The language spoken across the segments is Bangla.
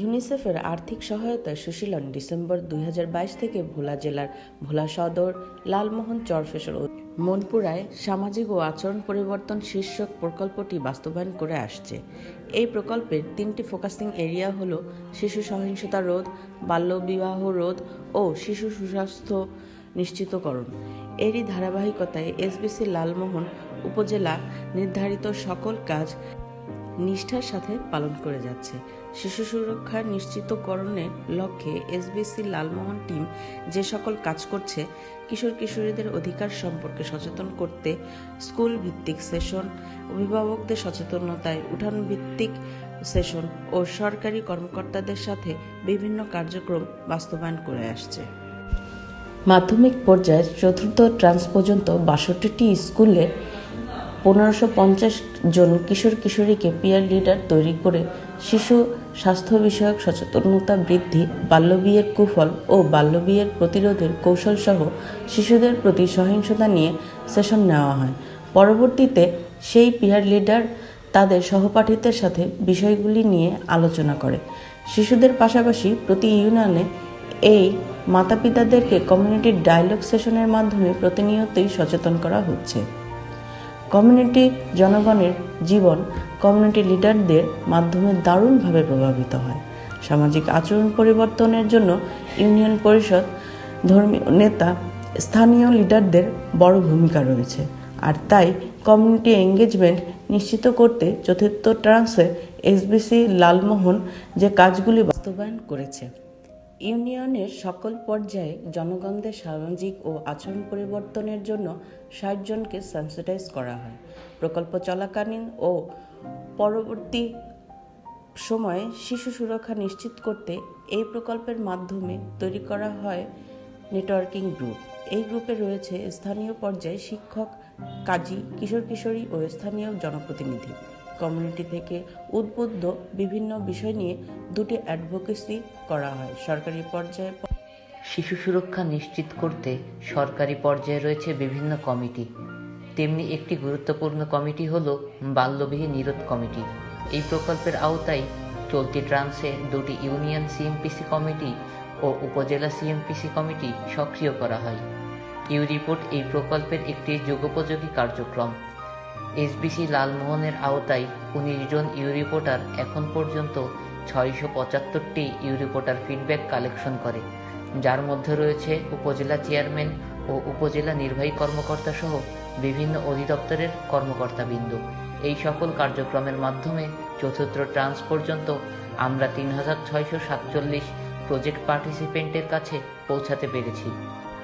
ইউনিসেফের আর্থিক সহায়তায় সুশীলন ডিসেম্বর দুই হাজার বাইশ থেকে ভোলা জেলার ভোলা সদর, লালমোহন চরফেশর ও মনপুরায় সামাজিক ও আচরণ পরিবর্তন শীর্ষক প্রকল্পটি বাস্তবায়ন করে আসছে। এই প্রকল্পের তিনটি ফোকাসিং এরিয়া হল শিশু সহিংসতা রোধ, বাল্যবিবাহ রোধ ও শিশু সুস্বাস্থ্য নিশ্চিতকরণ। এরই ধারাবাহিকতায় এসবিসি লালমোহন উপজেলা নির্ধারিত সকল কাজ নিষ্ঠার সাথে পালন করে যাচ্ছে। শিশু সুরক্ষা নিশ্চিতকরণের লক্ষ্যে এসবিসি লালমোহন টিম যে সকল কাজ করছে, কিশোর কিশোরীদের অধিকার সম্পর্কে সচেতন করতে স্কুল ভিত্তিক সেশন, অভিভাবকদের সচেতনতায় উঠান ভিত্তিক সেশন ও সরকারি কর্মকর্তাদের সাথে বিভিন্ন কার্যক্রম বাস্তবায়ন করে আসছে। মাধ্যমিক পর্যায়ে চতুর্থ ট্রান্স পর্যন্ত বাষট্টিটি স্কুলে পনেরোশো পঞ্চাশ জন কিশোর কিশোরীকে পিয়ার লিডার তৈরি করে শিশু স্বাস্থ্য বিষয়ক সচেতনতা বৃদ্ধি, বাল্যবিয়ের কুফল ও বাল্যবিয়ের প্রতিরোধের কৌশলসহ শিশুদের প্রতি সহিংসতা নিয়ে সেশন নেওয়া হয়। পরবর্তীতে সেই পিয়ার লিডার তাদের সহপাঠীদের সাথে বিষয়গুলি নিয়ে আলোচনা করে। শিশুদের পাশাপাশি প্রতি ইউনিয়নে এই মাতা পিতাদেরকে কমিউনিটি ডায়ালগ সেশনের মাধ্যমে প্রতিনিয়তই সচেতন করা হচ্ছে। কমিউনিটি জনগণের জীবন কমিউনিটি লিডারদের মাধ্যমে দারুণভাবে প্রভাবিত হয়। সামাজিক আচরণ পরিবর্তনের জন্য ইউনিয়ন পরিষদ ধর্মীয় নেতা স্থানীয় লিডারদের বড় ভূমিকা রয়েছে। আর তাই কমিউনিটি এঙ্গেজমেন্ট নিশ্চিত করতে চতুর্থ ট্রান্সে এসবিসি লালমোহন যে কাজগুলি বাস্তবায়ন করেছে। ইউনিয়নের সকল পর্যায়ে জনগণদের সামাজিক ও আচরণ পরিবর্তনের জন্য ষাট জনকে সেন্সিটাইজ করা হয়। প্রকল্প চলাকালীন ও পরবর্তী সময়ে শিশু সুরক্ষা নিশ্চিত করতে এই প্রকল্পের মাধ্যমে তৈরি করা হয় নেটওয়ার্কিং গ্রুপ। এই গ্রুপে রয়েছে স্থানীয় পর্যায়ে শিক্ষক, কাজী কিশোর কিশোরী ও স্থানীয় জনপ্রতিনিধি। কমিউনিটি থেকে উদ্বুদ্ধ বিভিন্ন বিষয় নিয়ে দুটি অ্যাডভোকেসি করা হয়। সরকারি পর্যায়ে শিশু সুরক্ষা নিশ্চিত করতে সরকারি পর্যায়ে রয়েছে বিভিন্ন কমিটি। তেমনি একটি গুরুত্বপূর্ণ কমিটি হল বাল্যবিহি নিরোধ কমিটি। এই প্রকল্পের আওতায় চলতি ট্রান্সে দুটি ইউনিয়ন সিএমপিসি কমিটি ও উপজেলা সিএমপিসি কমিটি সক্রিয় করা হয়। ইউ রিপোর্ট এই প্রকল্পের একটি যুগোপযোগী কার্যক্রম। এসবিসি লালমোহনের আওতায় উনিশ জন ইউ রিপোর্টার এখন পর্যন্ত ছয়শো পঁচাত্তরটি ইউরিপোর্টার ফিডব্যাক কালেকশন করে, যার মধ্যে রয়েছে উপজেলা চেয়ারম্যান ও উপজেলা নির্বাহী কর্মকর্তা সহ বিভিন্ন অধিদপ্তরের কর্মকর্তাবৃন্দ। এই সকল কার্যক্রমের মাধ্যমে চতুর্থ ট্রান্স পর্যন্ত আমরা তিন হাজার ছয়শো সাতচল্লিশ প্রজেক্ট পার্টিসিপেন্টের কাছে পৌঁছাতে পেরেছি।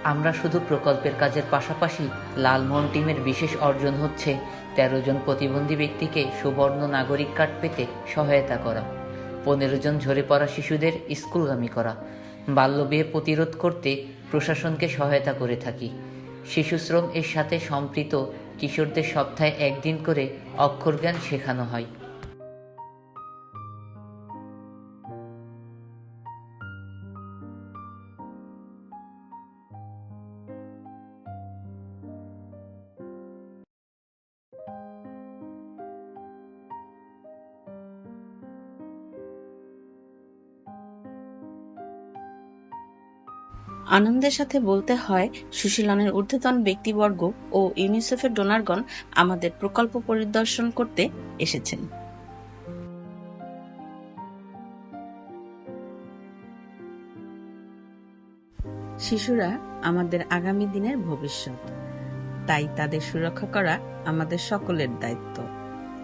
আমরা শুধু প্রকল্পের কাজের পাশাপাশি লালমোহন টিমের বিশেষ অর্জন হচ্ছে তেরো জন প্রতিবন্ধী ব্যক্তিকে সুবর্ণ নাগরিক কার্ড পেতে সহায়তা করা, পনেরো জন ঝরে পড়া শিশুদের স্কুলগামী করা বাল্যবিয়ে প্রতিরোধ করতে প্রশাসনকে সহায়তা করে থাকি। শিশুশ্রম এর সাথে সম্পৃক্ত কিশোরদের সপ্তাহে একদিন করে অক্ষর জ্ঞান শেখানো হয়। আনন্দের সাথে বলতে হয়, সুশীলনের ঊর্ধ্বতন ব্যক্তিবর্গ ও ইউনিসেফের ডোনারগণ আমাদের প্রকল্প পরিদর্শন করতে এসেছেন। শিশুরা আমাদের আগামী দিনের ভবিষ্যৎ। তাই তাদের সুরক্ষা করা আমাদের সকলের দায়িত্ব।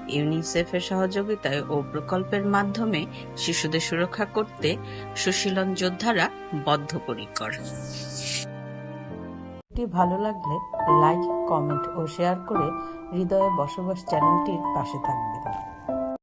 ইউনিসেফের সহযোগিতায় ও প্রকল্পের মাধ্যমে শিশুদের সুরক্ষা করতে সুশীলন যোদ্ধারা বদ্ধপরিকর। ভালো লাগলে লাইক, কমেন্ট ও শেয়ার করে হৃদয়ে বসবাস চ্যানেলটির পাশে থাকবেন।